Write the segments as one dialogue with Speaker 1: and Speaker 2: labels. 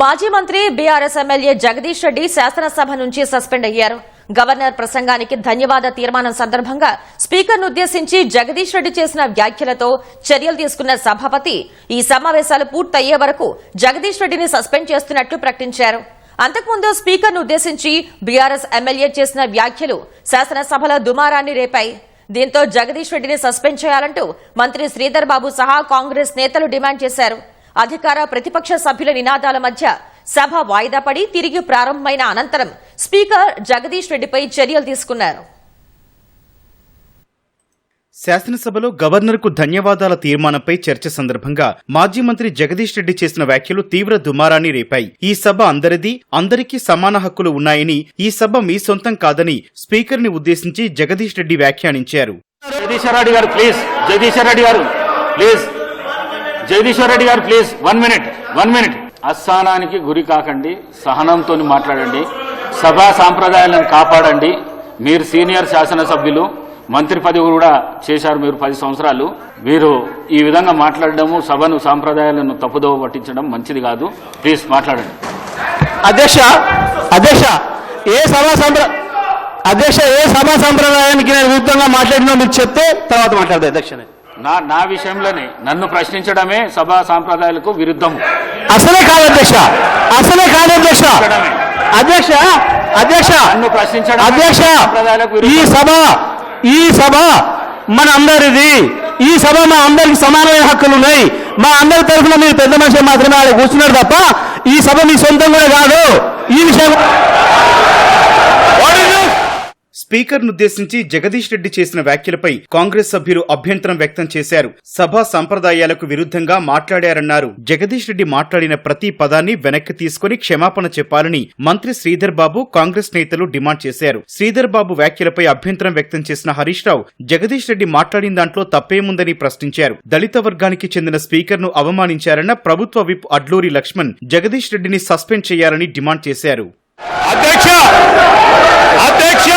Speaker 1: మాజీ మంత్రి BRS MLA Jagadish Reddy శాసనసభ నుంచి సస్పెండ్ అయ్యారు. గవర్నర్ ప్రసంగానికి ధన్యవాద తీర్మానం సందర్భంగా స్పీకర్ను ఉద్దేశించి జగదీష్ రెడ్డి చేసిన వ్యాఖ్యలతో చర్యలు తీసుకున్న సభాపతి ఈ సమావేశాలు పూర్తయ్యే వరకు జగదీష్ రెడ్డిని సస్పెండ్ చేస్తున్నట్లు ప్రకటించారు. అంతకుముందు స్పీకర్ను ఉద్దేశించి బీఆర్ఎస్ ఎమ్మెల్యే చేసిన వ్యాఖ్యలు శాసనసభలో దుమారాన్ని రేపాయి. దీంతో జగదీష్ రెడ్డిని సస్పెండ్ చేయాలంటూ మంత్రి శ్రీధర్ బాబు సహా కాంగ్రెస్ నేతలు డిమాండ్ చేశారు. అధికార ప్రతిపక్ష సభ్యుల నినాదాల మధ్య సభ వాయిదా పడి తిరిగి ప్రారంభమైన అనంతరం స్పీకర్ జగదీష్ రెడ్డిపై చర్యలు తీసుకున్నారు.
Speaker 2: శాసనసభలో గవర్నర్కు ధన్యవాదాల తీర్మానంపై చర్చ సందర్భంగా మాజీ మంత్రి జగదీష్ రెడ్డి చేసిన వ్యాఖ్యలు తీవ్ర దుమారాన్ని రేపాయి. ఈ సభ అందరిది అందరికీ సమాన హక్కులు ఉన్నాయని ఈ సభ మీ సొంతం కాదని స్పీకర్ని ఉద్దేశించి జగదీష్ రెడ్డి వ్యాఖ్యానించారు.
Speaker 3: జగదీశ్వర్ రెడ్డి గారు ప్లీజ్. జగదీశ్వర్ రెడ్డి గారు ప్లీజ్. జగదీశ్వర్ రెడ్డి గారు please one minute one minute. అస్థానానికి గురి కాకండి సహనంతో మాట్లాడండి సభా సాంప్రదాయాలను కాపాడండి. మీరు సీనియర్ శాసనసభ్యులు మంత్రి పదవి కూడా చేశారు మీరు పది సంవత్సరాలు. మీరు ఈ విధంగా మాట్లాడడము సభను సాంప్రదాయాలను తప్పుదోవ పట్టించడం మంచిది కాదు. ప్లీజ్ మాట్లాడండి.
Speaker 4: అధ్యక్ష అధ్యక్ష ఏ సభా సంప్ర అధ్యక్ష ఏ సభా సంప్రదాయానికి నేను విరుద్ధంగా మాట్లాడినా మీరు చెప్తే తర్వాత మాట్లాడదు అధ్యక్షనే.
Speaker 3: నా నా విషయంలోనే నన్ను ప్రశ్నించడమే సభా సాంప్రదాయాలకు విరుద్ధము.
Speaker 4: అసలే కాదు అధ్యక్ష. అసలే కాదు అధ్యక్ష. అధ్యక్ష అధ్యక్ష.
Speaker 3: నన్ను ప్రశ్నించడం
Speaker 4: అధ్యక్ష
Speaker 3: సంప్రదాయాలకు
Speaker 4: ఈ
Speaker 3: విరుద్ధం.
Speaker 4: సభ ఈ సభ మన అందరిది. ఈ సభ మా అందరికి సమానమైన హక్కులు ఉన్నాయి. మా అందరి తరఫున మీరు పెద్ద మనిషి మాత్రమే ఆడ కూర్చున్నారు తప్ప ఈ సభ మీ సొంతం కూడా కాదు. ఈ విషయం What is
Speaker 2: స్పీకర్ను ఉద్దేశించి జగదీష్ రెడ్డి చేసిన వ్యాఖ్యలపై కాంగ్రెస్ సభ్యులు అభ్యంతరం వ్యక్తం చేశారు. సభా సంప్రదాయాలకు విరుద్ధంగా మాట్లాడారన్నారు. జగదీష్ రెడ్డి మాట్లాడిన ప్రతి పదాన్ని వెనక్కి తీసుకుని క్షమాపణ చెప్పాలని మంత్రి శ్రీధర్ బాబు కాంగ్రెస్ నేతలు డిమాండ్ చేశారు. శ్రీధర్ బాబు వ్యాఖ్యలపై అభ్యంతరం వ్యక్తం చేసిన హరీష్ రావు జగదీష్ రెడ్డి మాట్లాడిన దాంట్లో తప్పేముందని ప్రశ్నించారు. దళిత వర్గానికి చెందిన స్పీకర్ను అవమానించారన్న ప్రభుత్వ విప్ అడ్లూరి లక్ష్మణ్ జగదీష్ రెడ్డిని సస్పెండ్ చేయాలని డిమాండ్ చేశారు.
Speaker 5: అధ్యక్ష! అధ్యక్ష!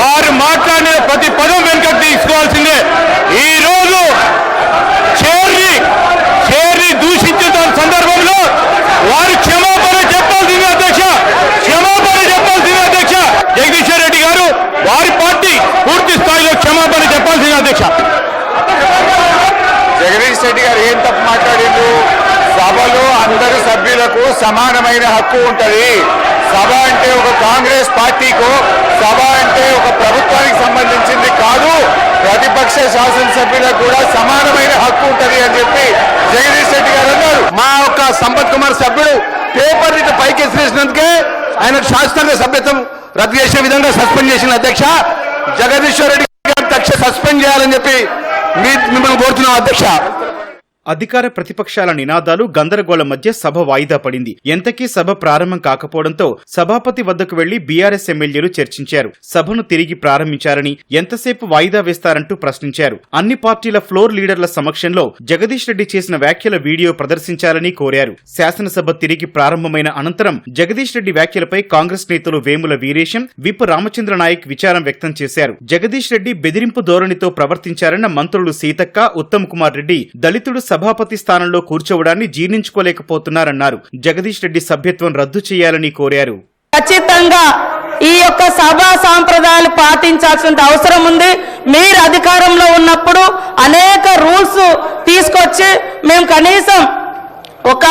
Speaker 5: వారు మాట్లాడిన ప్రతి పదం వెనుకకు తీసుకోవాల్సిందే. ఈ రోజు చేరి చేరి దూషించిన సందర్భంలో వారు క్షమాపణ చెప్పాల్సిందే అధ్యక్ష. క్షమాపణ చెప్పాల్సిందే అధ్యక్ష. జగదీశ్వర్ రెడ్డి గారు వారి పార్టీ పూర్తి స్థాయిలో క్షమాపణ చెప్పాల్సిందే అధ్యక్ష.
Speaker 6: జగదీష్ రెడ్డి గారు ఏం తప్పు మాట్లాడిండు సభలో అందరు సభ్యులకు సమానమైన హక్కు ఉంటది. సభ అంటే ఒక కాంగ్రెస్ పార్టీకు సభ అంటే ఒక ప్రభుత్వానికి సంబంధించింది కాదు. ప్రతిపక్ష శాసనసభ్యులకు కూడా సమానమైన హక్కు ఉంటది అని చెప్పి జగదీష్ రెడ్డి గారు అన్నారు.
Speaker 4: మా యొక్క సంపత్ కుమార్ సభ్యుడు పేపర్ ఇటు పైకి ఎసిరేసినందుకే ఆయన శాస్త్రంగా సభ్యత్వం రద్దు చేసే విధంగా సస్పెండ్ చేసిన అధ్యక్ష. జగదీశ్వర్ రెడ్డి గారిని తక్షణ సస్పెండ్ చేయాలని చెప్పి మిమ్మల్ని కోరుతున్నాం అధ్యక్ష.
Speaker 2: అధికార ప్రతిపక్షాల నినాదాలు గందరగోళం మధ్య సభ వాయిదా పడింది. ఎంతకీ సభ ప్రారంభం కాకపోవడంతో సభాపతి వద్దకు వెళ్ళి బీఆర్ఎస్ ఎమ్మెల్యేలు చర్చించారు. సభను తిరిగి ప్రారంభించారని ఎంతసేపు వాయిదా వేస్తారంటూ ప్రశ్నించారు. అన్ని పార్టీల ఫ్లోర్ లీడర్ల సమక్షంలో జగదీష్ రెడ్డి చేసిన వ్యాఖ్యల వీడియో ప్రదర్శించాలని కోరారు. శాసనసభ తిరిగి ప్రారంభమైన అనంతరం జగదీష్ రెడ్డి వ్యాఖ్యలపై కాంగ్రెస్ నేతలు వేముల వీరేశం విప్ రామచంద్ర నాయక్ విచారం వ్యక్తం చేశారు. జగదీష్ రెడ్డి బెదిరింపు ధోరణితో ప్రవర్తించారన్న మంత్రులు సీతక్క ఉత్తమ్ కుమార్ రెడ్డి దళితుడు సభాపతి స్థానంలో కూర్చోవడాన్ని జీర్ణించుకోలేకపోతున్నారన్నారు. జగదీష్ రెడ్డి సభ్యత్వం రద్దు చేయాలని కోరారు.
Speaker 7: ఖచ్చితంగా ఈ యొక్క సభా సాంప్రదాయాలు పాటించాల్సిన అవసరం ఉంది. మీరు అధికారంలో ఉన్నప్పుడు అనేక రూల్స్ తీసుకొచ్చి మేము కనీసం ఒక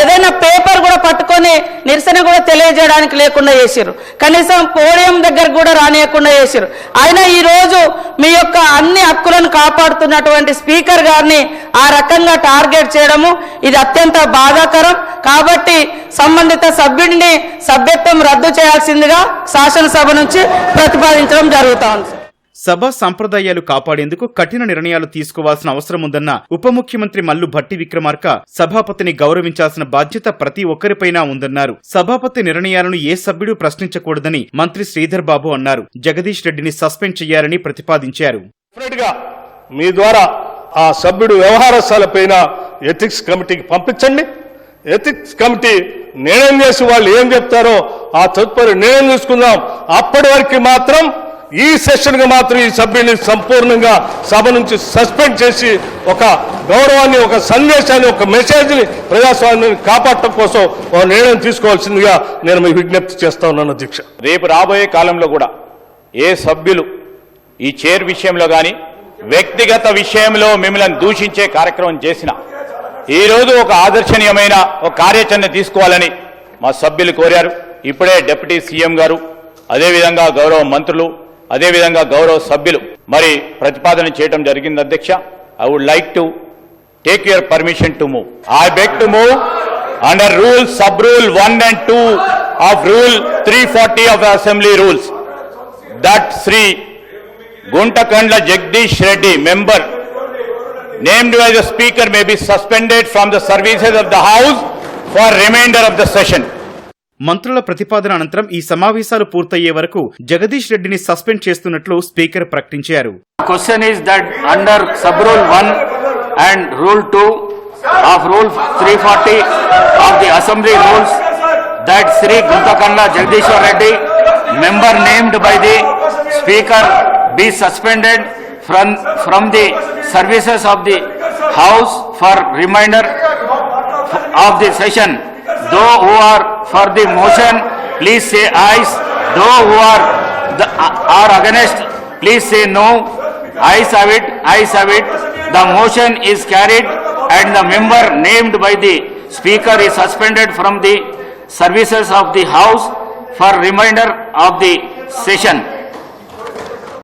Speaker 7: ఏదైనా పేపర్ కూడా పట్టుకొని నిరసన కూడా తెలియజేయడానికి లేకుండా చేసిరు కనీసం పోడియం దగ్గర కూడా రానియకుండా చేసిరు అయినా ఈ రోజు మీ యొక్క అన్ని హక్కులను కాపాడుతున్నటువంటి స్పీకర్ గారిని ఆ రకంగా టార్గెట్ చేయడము ఇది అత్యంత బాధాకరం. కాబట్టి సంబంధిత సభ్యుడిని సభ్యత్వం రద్దు చేయాల్సిందిగా శాసనసభ నుంచి ప్రతిపాదించడం జరుగుతూ ఉంది.
Speaker 2: సభ సంప్రదాయాలు కాపాడేందుకు కఠిన నిర్ణయాలు తీసుకోవాల్సిన అవసరం ఉందన్న ఉప ముఖ్యమంత్రి మల్లు భట్టి విక్రమార్క సభాపతిని గౌరవించాల్సిన బాధ్యత ప్రతి ఒక్కరిపైనా ఉందన్నారు. సభాపతి నిర్ణయాలను ఏ సభ్యుడు ప్రశ్నించకూడదని మంత్రి శ్రీధర్ బాబు అన్నారు. జగదీష్ రెడ్డిని సస్పెండ్ చేయాలని ప్రతిపాదించారు.
Speaker 5: మీ ద్వారా ఆ సభ్యుడు వ్యవహారశాలపైన ఎథిక్స్ కమిటీకి పంపించండి. ఎథిక్స్ కమిటీ నిర్ణయం చేసి వాళ్ళు ఏం చెప్తారో ఆ తదుపరి నిర్ణయం తీసుకుందాం అప్పటి వరకు మాత్రం ఈ సెషన్ మాత్రం ఈ సభ్యుని సంపూర్ణంగా సభ నుంచి సస్పెండ్ చేసి ఒక గౌరవాన్ని ఒక సందేశాన్ని ఒక మెసేజ్ని ప్రజాస్వామ్యాన్ని కాపాడటం కోసం ఒక నిర్ణయం తీసుకోవాల్సిందిగా నేను మీ విజ్ఞప్తి చేస్తా ఉన్నాను అధ్యక్ష.
Speaker 6: రేపు రాబోయే కాలంలో కూడా ఏ సభ్యులు ఈ చైర్ విషయంలో కానీ వ్యక్తిగత విషయంలో మిమ్మల్ని దూషించే కార్యక్రమం చేసిన ఈరోజు ఒక ఆదర్శనీయమైన ఒక కార్యాచరణ తీసుకోవాలని మా సభ్యులు కోరారు. ఇప్పుడే డిప్యూటీ సీఎం గారు అదేవిధంగా గౌరవ మంత్రులు అదేవిధంగా గౌరవ సభ్యులు మరి ప్రతిపాదన చేయడం జరిగింది అధ్యక్ష. I would like to take your permission to move I beg to move under rule sub rule one and two of rule three forty of assembly rules that Sri Guntakandla Jagadish Reddy member named by the speaker may be suspended from the services of the house for remainder of the session
Speaker 2: మంత్రుల ప్రతిపాదన అనంతరం ఈ సమావేశాలు పూర్తయ్యే వరకు జగదీష్ రెడ్డిని suspend చేస్తున్నట్లు speaker ప్రకటించారు.
Speaker 3: Question is that under sub rule one and rule two of rule three forty of the assembly rules that Sri Guntakandla Jagadishwar Reddy member named by the speaker be suspended from from the services of the house for remainder of the session Those who are for the motion, please say ayes. Those who are the, uh, are against, please say no. Ayes have it, ayes have it. The motion is carried and the member named by the speaker is suspended from the services of the house for remainder of the session.